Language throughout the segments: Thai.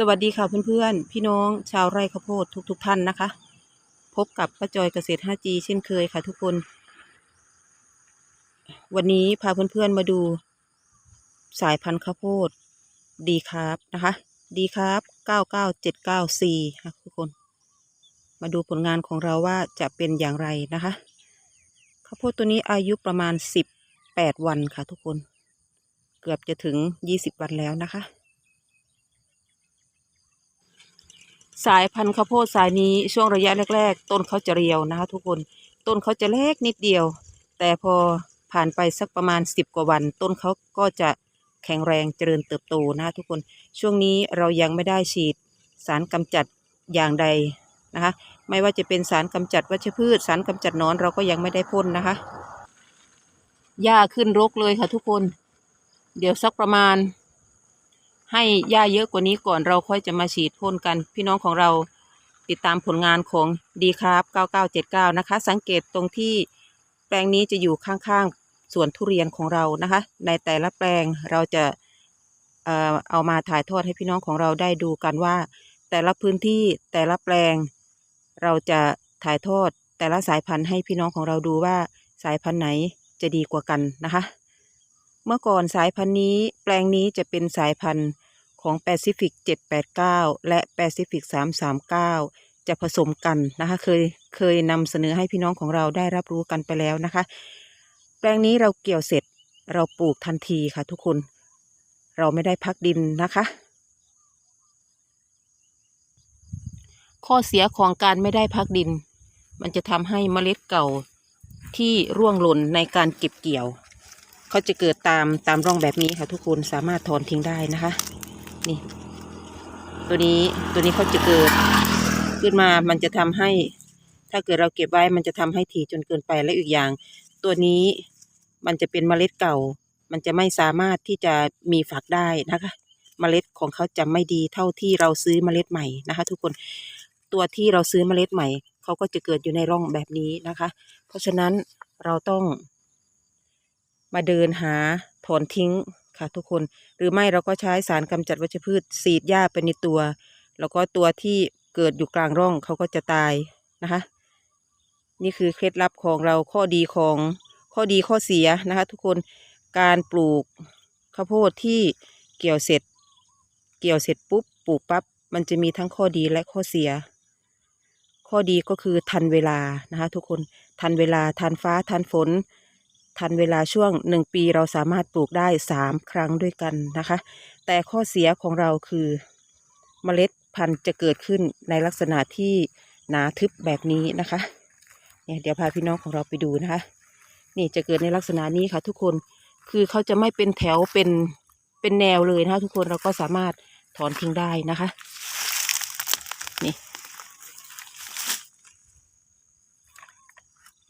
สวัสดีค่ะเพื่อนๆ พี่น้องชาวไร่ข้าวโพดทุกๆทท่านนะคะ พบกับป้าจอยเกษตร 5G เช่นเคยค่ะทุกคน วันนี้พาเพื่อนๆมาดู สายพันธุ์ข้าวโพดดีครับนะคะ ดีครับ 99794 ค่ะทุกคน มาดูผลงานของเราว่าจะเป็นอย่างไรนะคะ ข้าวโพดตัวนี้อายุประมาณ 18 วันค่ะทุกคน เกือบจะถึง 20 วันแล้วนะคะ สายพันธุ์ข้าวโพดสายนี้ช่วงระยะแรก ๆ ต้นเขาจะเรียวนะคะ ทุกคนต้นเขาจะเล็กนิดเดียว แต่พอผ่านไปสักประมาณสิบกว่าวัน ต้นเขาก็จะแข็งแรงเจริญเติบโตนะคะทุกคนช่วงนี้เรายังไม่ได้ฉีดสารกำจัดอย่างใดนะคะ ไม่ว่าจะเป็นสารกำจัดวัชพืช สารกำจัดนอนเราก็ยังไม่ได้พ่นนะคะหญ้าขึ้นรกเลยค่ะทุกคน เดี๋ยวสักประมาณ ให้หญ้าเยอะกว่านี้ก่อนเราค่อยจะมาฉีดพ่นกัน พี่น้องของเราติดตามผลงานของดีครับ 9979 นะคะ สังเกตตรงที่แปลงนี้จะอยู่ข้างๆสวนทุเรียนของเรานะคะ ในแต่ละแปลงเราจะเอ่อเอามาถ่ายทอดให้พี่น้องของเราได้ดูกันว่า แต่ละพื้นที่แต่ละแปลง เราจะถ่ายทอดแต่ละสายพันธุ์ให้พี่น้องของเราดูว่าสายพันธุ์ไหนจะดีกว่ากันนะคะ เมื่อก่อนสายพันธุ์นี้แปลงนี้จะเป็นสายพันธุ์ของแปซิฟิก789 และแปซิฟิก339 จะผสมกันนะคะ เคยเคยนำเสนอให้พี่น้องของเราได้รับรู้กันไปแล้วนะคะ แปลงนี้เราเกี่ยวเสร็จเราปลูกทันทีค่ะทุกคน เราไม่ได้พักดินนะคะ ข้อเสียของการไม่ได้พักดิน มันจะทำให้เมล็ดเก่าที่ร่วงหล่นในการเก็บเกี่ยว เขาจะเกิดตามตามร่องแบบนี้ค่ะทุกคนสามารถถอนทิ้งได้นะคะ นี่ ตัวนี้ตัวนี้เขาจะเกิดขึ้นมามันจะทำให้ ถ้าเกิดเราเก็บไว้มันจะทำให้ถี่จนเกินไปและอีกอย่าง ตัวนี้มันจะเป็นเมล็ดเก่า มันจะไม่สามารถที่จะมีฝักได้นะคะเมล็ดของเขาจะไม่ดีเท่าที่เราซื้อเมล็ดใหม่นะคะ ทุกคนตัวที่เราซื้อเมล็ดใหม่เขาก็จะเกิดอยู่ในร่องแบบนี้นะคะ เพราะฉะนั้นเราต้อง มาเดินหาถอนทิ้งค่ะทุกคนหรือไม่เราก็ใช้สารกำจัดวัชพืชสีดหญ้าไปในตัว แล้วก็ตัวที่เกิดอยู่กลางร่องเขาก็จะตายนะคะ นี่คือเคล็ดลับของเราข้อดีของข้อดีข้อเสียนะคะ ทุกคนการปลูกข้าวโพดที่เกี่ยวเสร็จ เกี่ยวเสร็จปุ๊บปลูกปั๊บมันจะมีทั้งข้อดีและข้อเสีย ข้อดีก็คือทันเวลานะคะ ทุกคนทันเวลาทันฟ้าทันฝน ทันเวลาช่วงหนึ่งปีเราสามารถปลูกได้สามครั้งด้วยกันนะคะ แต่ข้อเสียของเราคือเมล็ดพันธุ์จะเกิดขึ้นในลักษณะที่หนาทึบแบบนี้นะคะเนี่ยเดี๋ยวพาพี่น้องของเราไปดูนะคะ นี่จะเกิดในลักษณะนี้ค่ะทุกคนคือเขาจะไม่เป็นแถวเป็นเป็นแนวเลยนะคะทุกคนเราก็สามารถถอนทิ้งได้นะคะนี่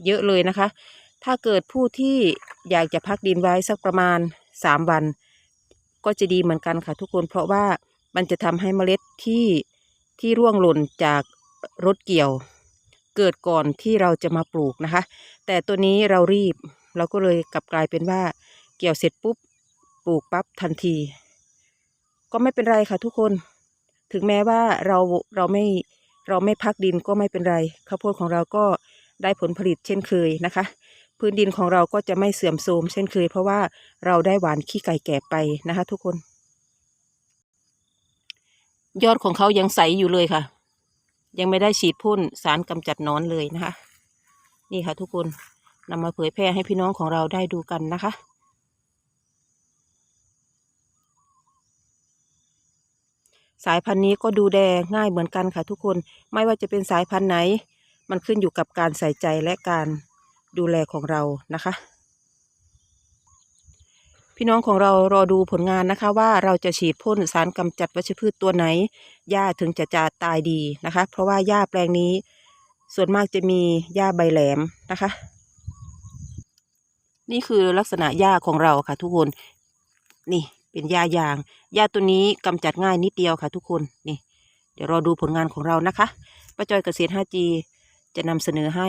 เยอะเลยนะคะ ถ้าเกิดผู้ที่อยากจะพักดินไว้สักประมาณสามวัน ก็จะดีเหมือนกันค่ะทุกคน เพราะว่ามันจะทำให้เมล็ดที่ที่ร่วงหล่นจากรถเกี่ยว เกิดก่อนที่เราจะมาปลูกนะคะ แต่ตัวนี้เรารีบเราก็เลยกลับกลายเป็นว่า เกี่ยวเสร็จปุ๊บปลูกปั๊บทันที ก็ไม่เป็นไรค่ะทุกคน ถึงแม้ว่าเราเราไม่เราไม่พักดินก็ไม่เป็นไรข้าวโพดของเราก็ได้ผลผลิตเช่นเคยนะคะ พื้นดินของเราก็จะไม่เสื่อมโทรมเช่นเคย เพราะว่าเราได้หวานขี้ไก่แก่ไปนะคะ ทุกคน ยอดของเขายังใสอยู่เลยค่ะ ยังไม่ได้ฉีดพ่นสารกำจัดนอนเลยนะคะ นี่ค่ะ ทุกคนนำมาเผยแพร่ให้พี่น้องของเราได้ดูกันนะคะสายพันธุ์นี้ก็ดูแลง่ายเหมือนกันค่ะทุกคน ไม่ว่าจะเป็นสายพันธุ์ไหน มันขึ้นอยู่กับการใส่ใจและการ ดูแลของเรานะคะ พี่น้องของเรารอดูผลงานนะคะ ว่าเราจะฉีดพ่นสารกำจัดวัชพืชตัวไหนหญ้าถึงจะจะตายดีนะคะ เพราะว่าหญ้าแปลงนี้ ส่วนมากจะมีหญ้าใบแหลมนะคะ นี่คือลักษณะหญ้าของเราค่ะ ทุกคนนี่เป็นหญ้ายางหญ้าตัวนี้กำจัดง่ายนิดเดียวค่ะ ทุกคนนี่เดี๋ยวรอดูผลงานของเรานะคะป้าจอยเกษตร 5G จะนำเสนอให้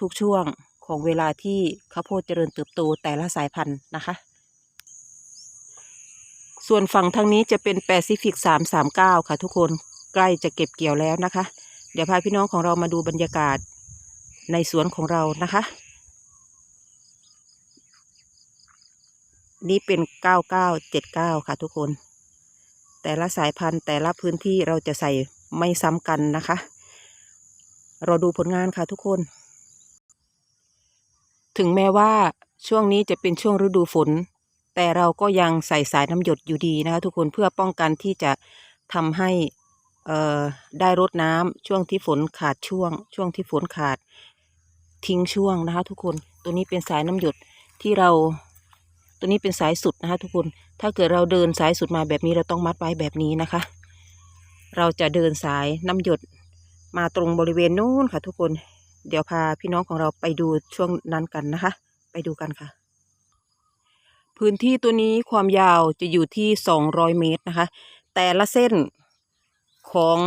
ทุกๆช่วง ของเวลาที่ข้าวโพดเจริญเติบโตแต่ละสายพันธุ์นะคะ ส่วนฝั่งทางนี้จะเป็นแปซิฟิกสามสามเก้าค่ะทุกคนใกล้จะเก็บเกี่ยวแล้วนะคะ เดี๋ยวพาพี่น้องของเรามาดูบรรยากาศในสวนของเรานะคะ นี่เป็นเก้าเก้าเจ็ดเก้าค่ะทุกคน แต่ละสายพันธุ์แต่ละพื้นที่เราจะใส่ไม่ซ้ำกันนะคะ เราดูผลงานค่ะทุกคน ถึงแม้ว่าช่วงนี้จะเป็นช่วงฤดูฝน แต่เราก็ยังใส่สายน้ำหยดอยู่ดีนะคะทุกคนเพื่อป้องกันที่จะทำให้ได้รดน้ำช่วงที่ฝนขาดช่วง ช่วงที่ฝนขาดทิ้งช่วงนะคะ ทุกคนตัวนี้เป็นสายน้ำหยดที่เรา ตัวนี้เป็นสายสุดนะคะ ทุกคนถ้าเกิดเราเดินสายสุดมาแบบนี้เราต้องมัดไว้แบบนี้นะคะ เราจะเดินสายน้ำหยดมาตรงบริเวณนู้นค่ะ ทุกคน เดี๋ยวพาพี่น้องของเราไปดูช่วงนั้นกันนะคะ ไปดูกันค่ะ พื้นที่ตัวนี้ความยาวจะอยู่ที่สองร้อยเมตรนะคะ แต่ละเส้นของ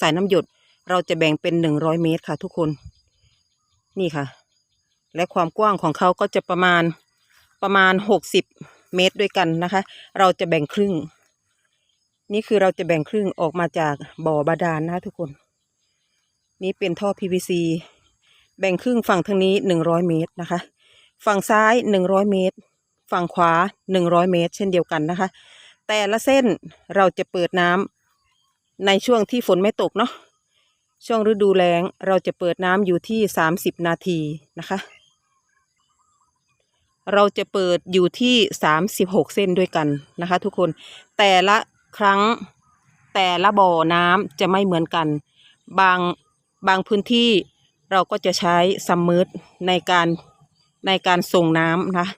สายน้ำหยดเราจะแบ่งเป็นหนึ่งร้อยเมตรค่ะทุกคน นี่ค่ะ และความกว้างของเขาก็จะประมาณประมาณหกสิบเมตรด้วยกันนะคะ เราจะแบ่งครึ่ง นี่คือเราจะแบ่งครึ่งออกมาจากบ่อบาดาลนะคะทุกคน นี่เป็นท่อ PVC แบ่งครึ่งฝั่งทางนี้หนึ่งร้อยเมตรนะคะ ฝั่งซ้ายหนึ่งร้อยเมตร ฝั่งขวาหนึ่งร้อยเมตร เช่นเดียวกันนะคะ แต่ละเส้นเราจะเปิดน้ำในช่วงที่ฝนไม่ตกเนาะช่วงฤดูแล้งเราจะเปิดน้ำอยู่ที่สามสิบนาทีนะคะ เราจะเปิดอยู่ที่สามสิบหกเส้นด้วยกันนะคะ ทุกคนแต่ละครั้งแต่ละบ่อน้ำจะไม่เหมือนกัน บางบางพื้นที่ เราก็จะใช้ซัมเมอร์ในการในการส่งน้ำนะ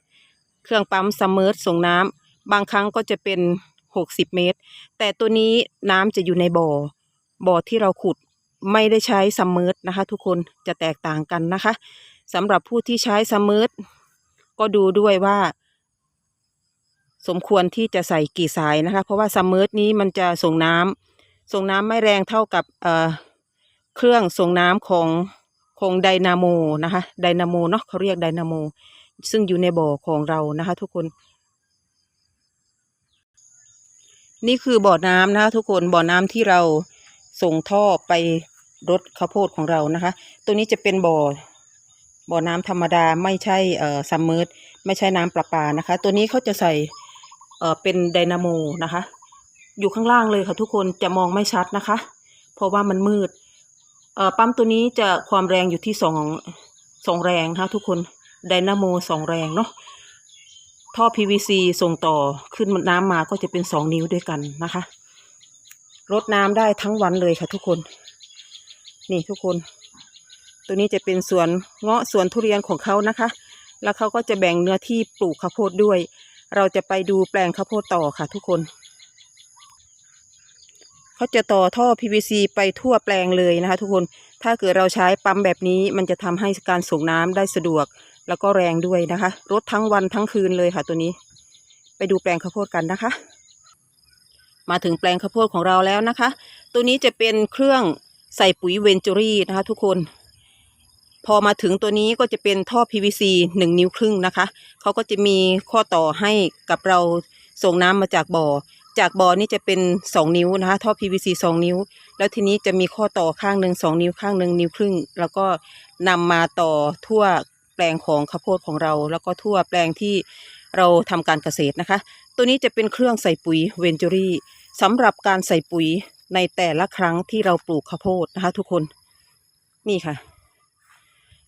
เครื่องปั๊มซัมเมอร์ส่งน้ำบางครั้งก็จะเป็นหกสิบเมตร แต่ตัวนี้น้ำจะอยู่ในบ่อ บ่อที่เราขุดไม่ได้ใช้ซัมเมอร์นะคะ ทุกคนจะแตกต่างกันนะคะสำหรับผู้ที่ใช้ซัมเมอร์ก็ดูด้วยว่า สมควรที่จะใส่กี่สายนะคะ เพราะว่าซัมเมอร์นี้มันจะส่งน้ำส่งน้ำไม่แรงเท่ากับเเครื่องส่งน้ำของ ของไดนาโมนะคะไดนาโมเนาะเขาเรียกไดนาโม ซึ่งอยู่ในบ่อของเรานะคะ ทุกคน นี่คือบ่อน้ำนะคะทุกคนบ่อน้ำที่เราส่งท่อไปรถข้าวโพดของเรานะคะ ตัวนี้จะเป็นบ่อบ่อน้ำธรรมดาไม่ใช่เอ่อซัมเมอร์ไม่ใช่น้ำประปานะคะ ตัวนี้เขาจะใส่เอ่อเป็นไดนาโมนะคะ อยู่ข้างล่างเลยค่ะทุกคนจะมองไม่ชัดนะคะ เพราะว่ามันมืด ปั๊มตัวนี้จะความแรงอยู่ที่สองสองแรงนะคะทุกคนไดนาโมสองแรงเนาะท่อ PVC ส่งต่อขึ้นน้ำมาก็จะเป็นสองนิ้วด้วยกันนะคะรดน้ำได้ทั้งวันเลยค่ะทุกคน นี่ทุกคน ตัวนี้จะเป็นสวนเงาะสวนทุเรียนของเขานะคะ แล้วเขาก็จะแบ่งเนื้อที่ปลูกข้าวโพดด้วย เราจะไปดูแปลงข้าวโพดต่อค่ะทุกคน เขาจะต่อท่อ PVC ไปทั่วแปลงเลยนะคะ ทุกคนถ้าเกิดเราใช้ปั๊มแบบนี้มันจะทำให้การส่งน้ำได้สะดวก แล้วก็แรงด้วยนะคะรถทั้งวันทั้งคืนเลยค่ะตัวนี้ ไปดูแปลงข้าวโพดกันนะคะ มาถึงแปลงข้าวโพดของเราแล้วนะคะ ตัวนี้จะเป็นเครื่องใส่ปุ๋ยเวนจูรี่นะคะ ทุกคนพอมาถึงตัวนี้ก็จะเป็นท่อ PVC หนึ่งนิ้วครึ่งนะคะ เขาก็จะมีข้อต่อให้กับเราส่งน้ำมาจากบ่อ จากบ่อนี่จะเป็นสองนิ้วนะคะท่อ PVC สองนิ้ว แล้วทีนี้จะมีข้อต่อข้างหนึ่งสองนิ้วข้างหนึ่งนิ้วครึ่ง แล้วก็นำมาต่อทั่วแปลงของข้าวโพดของเรา แล้วก็ทั่วแปลงที่เราทำการเกษตรนะคะ ตัวนี้จะเป็นเครื่องใส่ปุ๋ยเวนจูรี่สำหรับการใส่ปุ๋ยในแต่ละครั้งที่เราปลูกข้าวโพดนะคะทุกคนนี่ค่ะ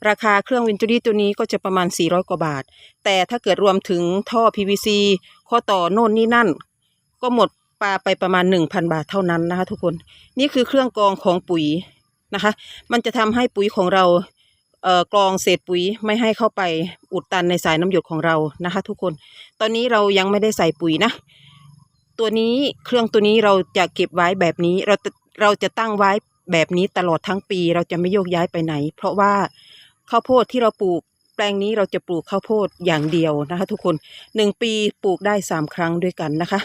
ราคาเครื่องวินจูรี่ตัวนี้ก็จะประมาณ 400 กว่าบาท แต่ถ้าเกิดรวมถึงท่อ PVC ข้อต่อโน่นนี่นั่น ก็หมดปลาไปประมาณ 1,000 บาทเท่านั้นนะคะ ทุกคนนี่คือเครื่องกรองของปุ๋ยนะคะ มันจะทำให้ปุ๋ยของเราเอ่อกรองเศษปุ๋ยไม่ให้เข้าไปอุดตันในสายน้ำหยดของเรานะคะ ทุกคน ตอนนี้เรายังไม่ได้ใส่ปุ๋ยนะ ตัวนี้เครื่องตัวนี้เราจะเก็บไว้แบบนี้ เราจะเราจะตั้งไว้แบบนี้ตลอดทั้งปี เราจะไม่โยกย้ายไปไหน เพราะว่าข้าวโพดที่เราปลูกแปลงนี้เราจะปลูกข้าวโพดอย่างเดียวนะคะ ทุกคนหนึ่งปีปลูกได้สามครั้งด้วยกันนะคะ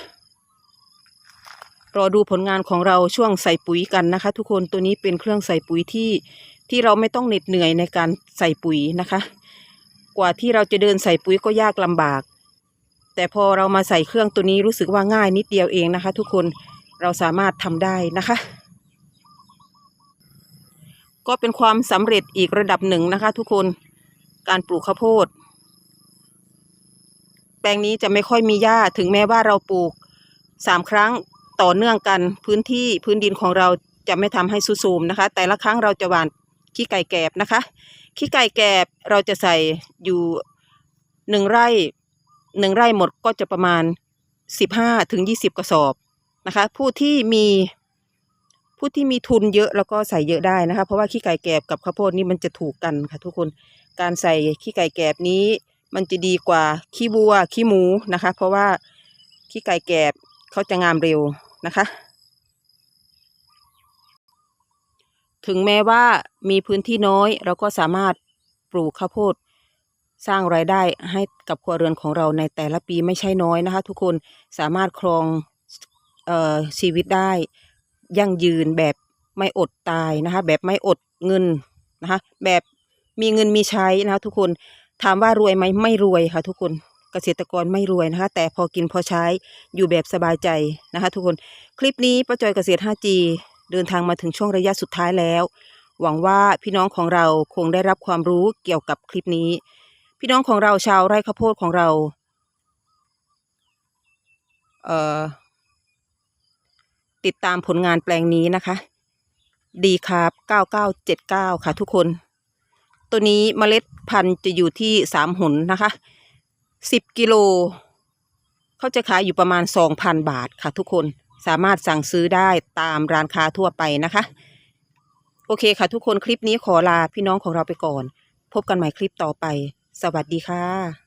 รอดูผลงานของเราช่วงใส่ปุ๋ยกันนะคะ ทุกคนตัวนี้เป็นเครื่องใส่ปุ๋ยที่ที่เราไม่ต้องเหน็ดเหนื่อยในการใส่ปุ๋ยนะคะ กว่าที่เราจะเดินใส่ปุ๋ยก็ยากลำบาก แต่พอเรามาใส่เครื่องตัวนี้รู้สึกว่าง่ายนิดเดียวเองนะคะ ทุกคนเราสามารถทำได้นะคะ ก็เป็นความสำเร็จอีกระดับหนึ่งนะคะ ทุกคนการปลูกข้าวโพด แปลงนี้จะไม่ค่อยมีหญ้าถึงแม้ว่าเราปลูกสามครั้ง ต่อเนื่องกันพื้นที่พื้นดินของเราจะไม่ทำให้ซุดโทรมนะคะ แต่ละครั้งเราจะหว่านขี้ไก่แกบนะคะขี้ไก่แกบเราจะใส่อยู่หนึ่งไร่หนึ่งไร่หมดก็จะประมาณสิบห้าถึงยี่สิบกระสอบนะคะ ผู้ที่มีผู้ที่มีทุนเยอะแล้วก็ใส่เยอะได้นะคะ เพราะว่าขี้ไก่แกบกับข้าวโพดนี่มันจะถูกกันค่ะ ทุกคนการใส่ขี้ไก่แกบนี้ มันจะดีกว่าขี้วัวขี้หมูนะคะ เพราะว่าขี้ไก่แกบเขาจะงามเร็ว นะคะ ถึงแม้ว่ามีพื้นที่น้อยเราก็สามารถปลูกข้าวโพดสร้างรายได้ให้กับครัวเรือนของเราในแต่ละปีไม่ใช่น้อยนะคะ ทุกคนสามารถครองออชีวิตได้ ยั่งยืนแบบไม่อดตายนะคะ แบบไม่อดเงินนะคะแบบมีเงินมีใช้นะคะทุกคนถามว่ารวยไหมไม่รวยค่ะทุกคน เกษตรกรไม่รวยนะคะ แต่พอกินพอใช้อยู่แบบสบายใจนะคะ ทุกคนคลิปนี้ป้าจอยเกษตร 5G เดินทางมาถึงช่วงระยะสุดท้ายแล้ว หวังว่าพี่น้องของเราคงได้รับความรู้เกี่ยวกับคลิปนี้ พี่น้องของเราชาวไร่ข้าวโพดของเราเอ่อติดตามผลงานแปลงนี้นะคะ ดีครับ 9979 ค่ะทุกคน ตัวนี้เมล็ดพันธุ์จะอยู่ที่สามหุนนะคะ สิบกิโล เขาจะขายอยู่ประมาณสองพันบาทค่ะทุกคนสามารถสั่งซื้อได้ตามร้านค้าทั่วไปนะคะ โอเคค่ะทุกคนคลิปนี้ขอลาพี่น้องของเราไปก่อน พบกันใหม่คลิปต่อไป สวัสดีค่ะ